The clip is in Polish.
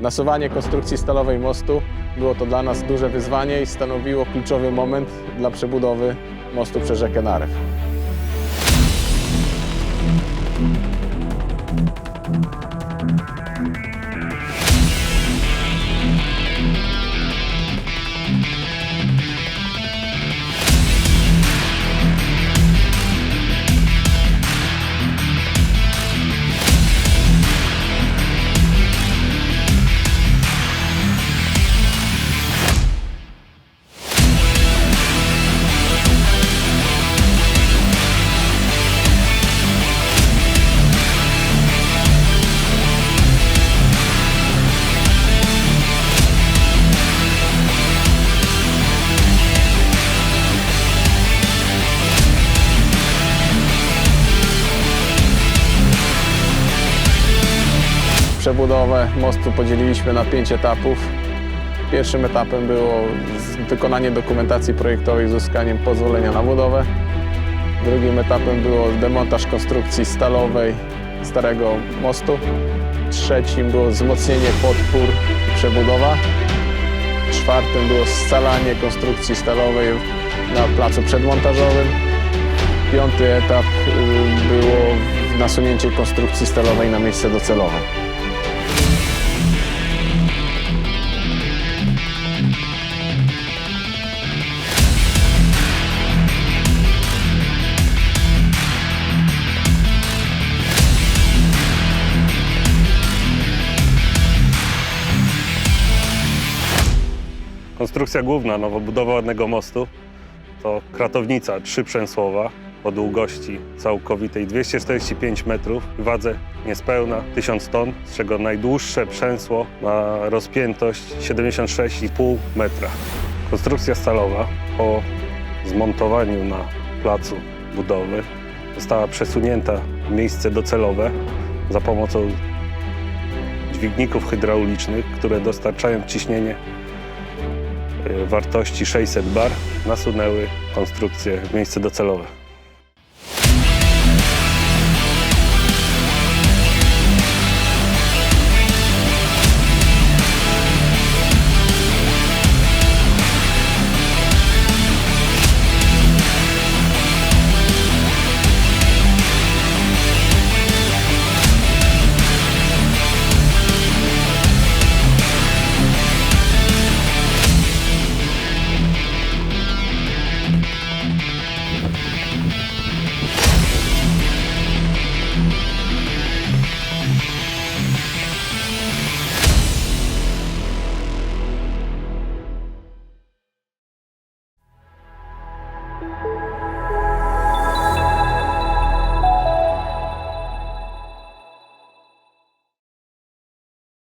Nasuwanie konstrukcji stalowej mostu było to dla nas duże wyzwanie i stanowiło kluczowy moment dla przebudowy mostu przez rzekę Narew. Przebudowę mostu podzieliliśmy na pięć etapów. Pierwszym etapem było wykonanie dokumentacji projektowej z uzyskaniem pozwolenia na budowę. Drugim etapem było demontaż konstrukcji stalowej starego mostu. Trzecim było wzmocnienie podpór i przebudowa. Czwartym było scalanie konstrukcji stalowej na placu przedmontażowym. Piąty etap y, było nasunięcie konstrukcji stalowej na miejsce docelowe. Konstrukcja główna nowobudowanego mostu to kratownica trzyprzęsłowa o długości całkowitej 245 metrów, wadze niespełna 1000 ton, z czego najdłuższe przęsło ma rozpiętość 76,5 metra. Konstrukcja stalowa po zmontowaniu na placu budowy została przesunięta w miejsce docelowe za pomocą dźwigników hydraulicznych, które dostarczają ciśnienie wartości 600 bar nasunęły konstrukcję w miejsce docelowe.